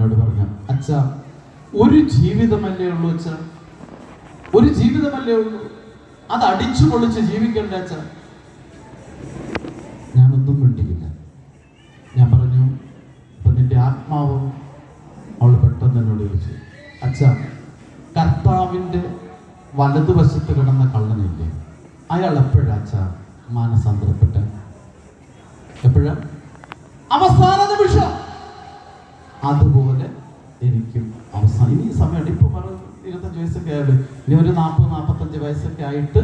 എന്നോട് പറഞ്ഞു അച്ഛ ഒരു ജീവിതമല്ലേ ഉള്ളൂ അച്ഛ? ഒരു ജീവിതമല്ലേ ഉള്ളൂ? അത് അടിച്ചു പൊളിച്ച് ജീവിക്കണ്ട അച്ഛ? ഞാനൊന്നും മിണ്ടിയില്ല. ഞാൻ പറഞ്ഞു അപ്പൊ നിന്റെ ആത്മാവ് അവൾ പെട്ടെന്ന് എന്നോട് ചോദിച്ചു അച്ഛ കർത്താവിന്റെ വലതുവശത്ത് കിടന്ന കള്ളനില്ലേ? അയാൾ എപ്പോഴാ അച്ഛ മാനസാന്തരപ്പെട്ട്? എപ്പോഴാ? അവസാന നിമിഷം അതുപോലെ എനിക്കും അവസാനം ഇനി സമയം ഇപ്പൊ ഇരുപത്തഞ്ച് വയസ്സൊക്കെ ആയാലും ഇനി ഒരു നാൽപ്പത് നാൽപ്പത്തഞ്ച് വയസ്സൊക്കെ ആയിട്ട്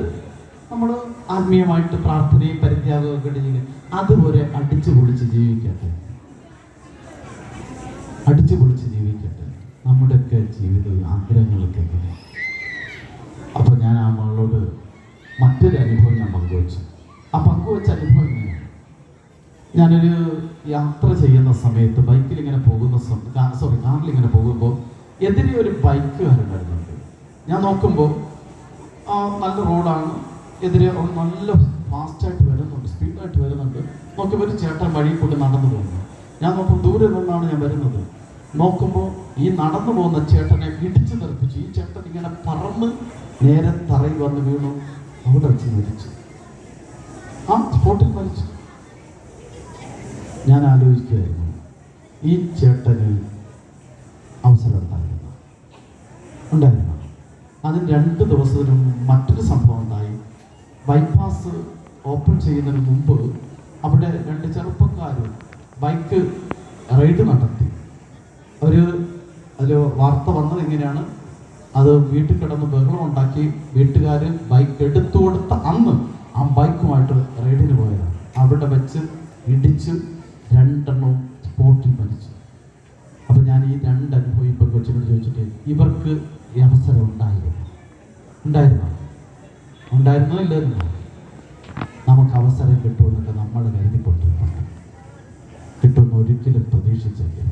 നമ്മൾ ആത്മീയമായിട്ട് പ്രാർത്ഥനയും പരിത്യാഗവും ഒക്കെ ചെയ്യുക അതുപോലെ അടിച്ചു പൊളിച്ച് ജീവിക്കട്ടെ. അടിച്ചു പൊളിച്ച് ജീവിക്കട്ടെ. നമ്മുടെയൊക്കെ ജീവിതവും ആഗ്രഹങ്ങളൊക്കെ എങ്ങനെ? അപ്പൊ ഞാൻ ആ മകളോട് മറ്റൊരു അനുഭവം ഞാൻ പങ്കുവച്ചു. ആ പങ്കുവച്ച അനുഭവം എങ്ങനെയാണ്? ഞാനൊരു യാത്ര ചെയ്യുന്ന സമയത്ത് ബൈക്കിൽ ഇങ്ങനെ പോകുന്ന സോറി കാറിൽ ഇങ്ങനെ പോകുമ്പോൾ എതിരെ ഒരു ബൈക്കുകാരൻ വരുന്നുണ്ട്. ഞാൻ നോക്കുമ്പോൾ നല്ല റോഡാണ് എതിരെ നല്ല ഫാസ്റ്റായിട്ട് വരുന്നുണ്ട് സ്പീഡായിട്ട് വരുന്നുണ്ട്. നോക്കുമ്പോൾ ഒരു ചേട്ടൻ വഴി കൂടി നടന്നു പോകുന്നു. ഞാൻ നോക്കുമ്പോൾ ദൂരെ നിന്നാണ് ഞാൻ വരുന്നത്. നോക്കുമ്പോൾ ഈ നടന്നു പോകുന്ന ചേട്ടനെ ഇടിച്ചു നിർപ്പിച്ചു ഈ ചേട്ടൻ ഇങ്ങനെ പറന്ന് നേരെ തറയിൽ വന്ന് വീണു. അവിടെ വെച്ച് മരിച്ചു. ആ സ്പോട്ടിൽ മരിച്ചു. ഞാൻ ആലോചിക്കുകയായിരുന്നു ഈ ചേട്ടന് അവസരം ഉണ്ടായിരുന്നു. ഉണ്ടായിരുന്നു അതിന് രണ്ട് ദിവസത്തിന് മറ്റൊരു സംഭവം ഉണ്ടായി. ബൈപ്പാസ് ഓപ്പൺ ചെയ്യുന്നതിന് മുമ്പ് അവിടെ രണ്ട് ചെറുപ്പക്കാർ ബൈക്ക് റൈഡ് നടത്തി. അവർ അതിൽ വാർത്ത വന്നത് എങ്ങനെയാണ് അത് വീട്ടിൽ കിടന്ന് ബഹളം ഉണ്ടാക്കി വീട്ടുകാർ ബൈക്ക് എടുത്തു കൊടുത്ത അന്ന് ആ ബൈക്കുമായിട്ട് റൈഡിന് പോയതാണ്. അവിടെ വെച്ച് ഇടിച്ച് രണ്ടെണ്ണവും സ്പോട്ടിൽ മരിച്ചു അപ്പോൾ ഞാൻ ഈ രണ്ട് അനുഭവം ഇപ്പൊ കൊച്ചിനോട് ചോദിച്ചിട്ട് ഇവർക്ക് ഈ അവസരം ഉണ്ടായിരുന്നു ഉണ്ടായിരുന്നോ? ഉണ്ടായിരുന്നോ ഇല്ലായിരുന്നോ? നമുക്ക് അവസരം കിട്ടുമെന്നൊക്കെ നമ്മൾ കരുതിക്കൊണ്ടിരിക്കുന്നു കിട്ടുമെന്ന് ഒരിക്കലും പ്രതീക്ഷിച്ചില്ല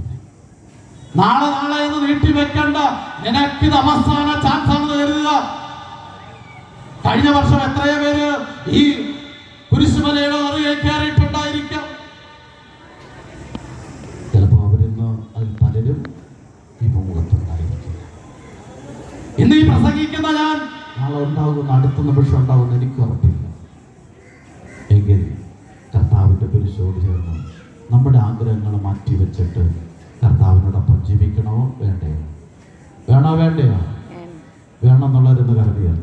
നാളെ നാളെ എന്ന് നീട്ടി വെക്കണ്ട. നിനക്കിത് അവസാന ചാൻസ് ആണെന്ന് കരുതുക. കഴിഞ്ഞ വർഷം എത്രയോ പേര് ഈ പ്രസംഗിക്കുന്ന ഞാൻ നാളെ ഉണ്ടാകുന്ന അടുത്ത നിമിഷം ഉണ്ടാകുന്ന എനിക്ക് ഉറപ്പില്ല. എങ്കിൽ കർത്താവിന്റെ കുരിശോട് ചേർന്ന് നമ്മുടെ ആഗ്രഹങ്ങൾ മാറ്റി വെച്ചിട്ട് കർത്താവിനോടൊപ്പം ജീവിക്കണോ വേണ്ടയോ? വേണോ വേണ്ടയോ? വേണമെന്നുള്ളവരൊന്ന് കരുതിയാൽ